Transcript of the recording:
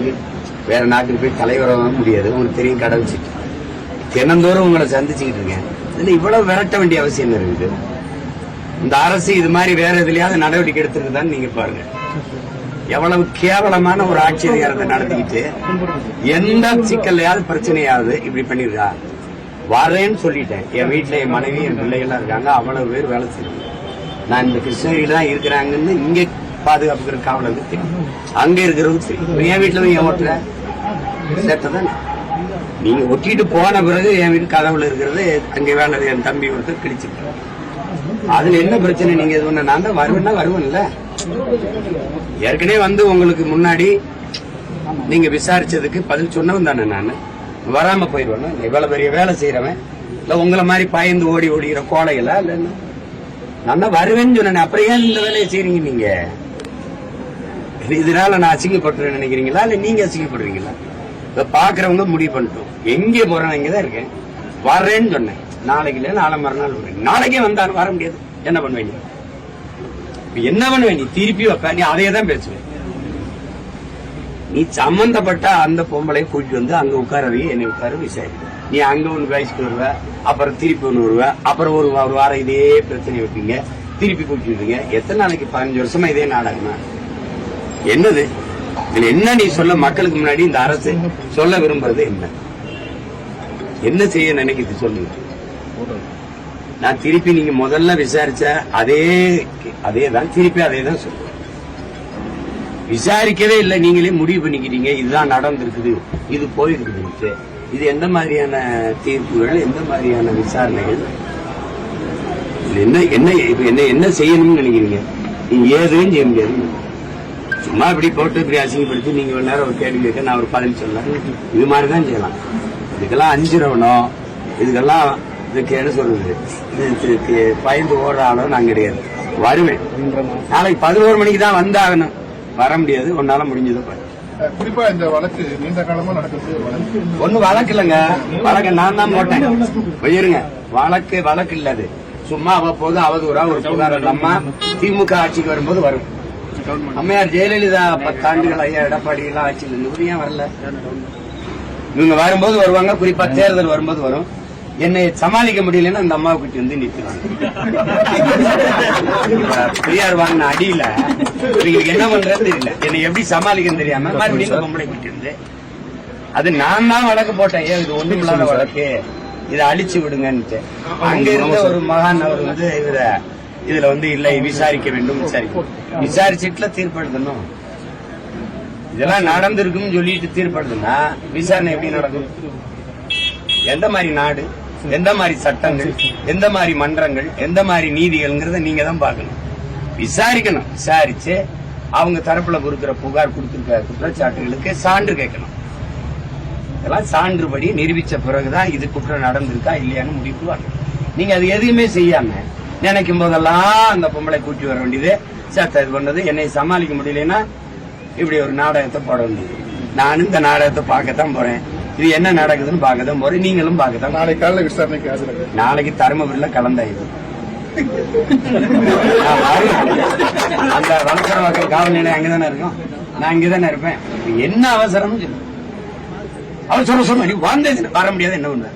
நாட்டுக்கு வேற நாட்டுக்கு போய் தலைவராக முடியாது. உங்களுக்கு தெரியும் கடை வச்சுட்டு தினந்தோறும் உங்களை சந்திச்சுக்கிட்டு இருக்கேன். இதுல இவ்வளவு விரட்ட வேண்டிய அவசியம் இருக்குது? இந்த அரசு இது மாதிரி வேற எதுலையாவது நடவடிக்கை எடுத்துருக்குதான்னு நீங்க பாருங்க. எவ்வளவு கேவலமான ஒரு ஆட்சி அதிகாரத்தை நடத்திக்கிட்டு எந்த சிக்கல்லையாவது பிரச்சனையாவது இப்படி பண்ணிருக்கா வரேன்னு சொல்லிட்டேன். என் வீட்டுல என் மனைவி என் பிள்ளைகள்லாம் இருக்காங்க. அவ்வளவு பேர் வேலை செய்யறாங்க. நான் இந்த கிருஷ்ணகிரி தான் இருக்கிறாங்கன்னு இங்க பாதுகாப்புக்கிற காவலருக்கு தெரியும் அங்க இருக்கிறவங்க தெரியும் என் வீட்டுல என் ஓட்டுல. சேர்த்ததான் நீங்க ஒட்டிட்டு போன பிறகு என் வீட்டு கதவுல இருக்கிறது அங்கே வேலை என் தம்பி ஒருத்தர் கிழிச்சிட்டு. அதுல என்ன பிரச்சனை? நீங்க இது பண்ண நான் தான் வருவேன்னா வருவேன்ல. ஏற்கனவே வந்து உங்களுக்கு முன்னாடி நீங்க விசாரிச்சதுக்கு பதில் சொன்னவன் தானே நான். வராம போயிடுவேன் இவ்வளவு பெரிய வேலை செய்யறவன் இல்ல உங்களை மாதிரி பாய்ந்து ஓடி ஓடிக்கிற கோலைகளா இல்ல நான் தான் வருவேன்னு சொன்னேன். அப்புறம் ஏன் இந்த வேலையை செய்றீங்க நீங்க? இதனால நான் அசிங்கப்பட்டு நினைக்கிறீங்களா? இல்ல நீங்க அசிங்கப்படுறீங்களா? இத பாக்குறவங்க முடிவு பண்ணிட்டோம். எங்கே போறேன் இங்கதான் இருக்கேன். வர்றேன்னு சொன்னேன். நாளைக்கு இல்ல நாளை மறுநாள் வருவேன் நாளைக்கே வந்தாலும் வர முடியாது. என்ன பண்ணுவேன் நீ? என்ன பண்ணுவேன் நீ? திருப்பி வைப்ப. நீ அதையே தான் பேசுவேன். நீ சம்பந்தப்பட்ட அந்த பொம்பளை கூட்டிட்டு வந்து அங்க உட்காரவே என்னை உட்கார விசாரி நீ அங்க ஒன்னு பேசிட்டு வருவ அப்புறம் திருப்பி ஒண்ணு வருவ அப்புறம் ஒரு ஒரு வாரம் இதே பிரச்சனை வைப்பீங்க. திருப்பி கூட்டிட்டு வருவீங்க எத்தனை நாளைக்கு? பதினஞ்சு வருஷமா இதே நாடகமா? என்னது? இதுல என்ன நீ சொல்ல மக்களுக்கு முன்னாடி இந்த அரசு சொல்ல விரும்புறது என்ன? என்ன செய்ய நினைக்குது சொல்லுங்க நான் திருப்பி நீங்க முதல்ல விசாரிச்ச அதே அதே தான் திருப்பி அதே தான் சொல்லுவேன் விசாரிக்கவே இல்லை நீங்களே முடிவு பண்ணிக்கிறீங்க இதுதான் நடந்திருக்குது. இது போயிருக்குது இது எந்த மாதிரியான தீர்ப்புகள் எந்த மாதிரியான விசாரணைகள்? என்ன என்ன என்ன என்ன செய்யணும்னு நினைக்கிறீங்க? நீங்க ஏதுன்னு செய்ய முடியாது சும்மா இப்படி போட்டு இப்படி அசிங்கப்படுத்தி நீங்க ஒரு நேரம் ஒரு கேள்வி கேட்க நான் ஒரு பதில் சொல்ல இது மாதிரி தான் செய்யலாம். இதுக்கெல்லாம் அஞ்சிரவணும் இதுக்கெல்லாம் இதுக்கு என்ன சொல்றது? இது- இதுக்கு பயந்து ஓடுற ஆளும் நான் கிடையாது. வருவேன். நாளைக்கு பதினோரு மணிக்கு தான் வந்தாகணும். வர முடியாது. உன்னால முடிஞ்சதை பாரு குறிப்பா இந்த வழக்கு நீண்ட காலமா நடக்குது. வழக்கு இல்லைங்க. வழக்கு நான் தான் போட்டேன். போயிருங்க வழக்கு வழக்கு இல்ல அது சும்மா அவ்வப்போது அவதூறா ஒரு புகார் இல்லாம திமுக ஆட்சிக்கு வரும்போது வரும். அம்மையார் ஜெயலலிதா பத்தாண்டுகள் ஐயா எடப்பாடி எல்லாம் ஆட்சியில் இருந்தது ஏன் வரல? இவங்க வரும்போது வருவாங்க குறிப்பா தேர்தல் வரும்போது வரும். என்னை சமாளிக்க முடியலன்னா அந்த அம்மாவை கூட்டி வந்து நிறுத்துவாங்க பெரியார் வாங்கின அடியில இவங்களுக்கு என்ன பண்றது தெரியல. என்னை எப்படி சமாளிக்கன்னு தெரியாம மறுபடியும் பொம்பளை கூட்டி வந்து அது நான் தான் வழக்கு போட்டேன். ஏன் இது ஒண்ணும் இல்லாத வழக்கு? இதை அழிச்சு விடுங்கன்ட்டு. அங்க இருந்த ஒரு மகான் அவர் வந்து இதுல இதுல வந்து இல்லை விசாரிக்க வேண்டும் விசாரிக்க விசாரிச்சுட்டுல தீர்ப்படுத்தணும் இதெல்லாம் நடந்திருக்குன்னு சொல்லிட்டு தீர்ப்படுதுன்னா விசாரணை எப்படி நடக்கும்? எந்த மாதிரி நாடு எந்த மாதிரி சட்டங்கள் எந்த மாதிரி மன்றங்கள் எந்த மாதிரி நீதிகள்ங்கிறத நீங்க தான் பார்க்கணும். விசாரிக்கணும். விசாரிச்சு அவங்க தரப்புல கொடுக்கிற புகார் கொடுத்திருக்க குற்றச்சாட்டுகளுக்கு சான்று கேட்கணும். இதெல்லாம் சான்றுபடி நிரூபிச்ச பிறகுதான் இது குற்றம் நடந்திருக்கா இல்லையான்னு முடிவு நீங்க அது எதுவுமே செய்யாம நினைக்கும் போதெல்லாம் அந்த பொம்பளை கூட்டி வர வேண்டியது. சேத்த இது பண்ணது என்னை சமாளிக்க முடியலன்னா இப்படி ஒரு நாடகத்தை போட வேண்டியது. நானும் இந்த நாடகத்தை பார்க்கத்தான் போறேன். இது என்ன நடக்குதுன்னு பார்க்கத்தான் போறேன். நீங்களும் பார்க்கத்தான் நாளை காலைல விசாரணைக்கு நாளைக்கு தருமபுரியில வரேன். அந்த வளர்க்குற மக்கள் காவல் நிலையம் அங்கதானே இருக்கும்? நான் இங்கதானே இருப்பேன். என்ன அவசரம்னு சொல்லு. அவன் சொல்ல சொன்ன நீ வந்தது வர முடியாது என்ன பண்ண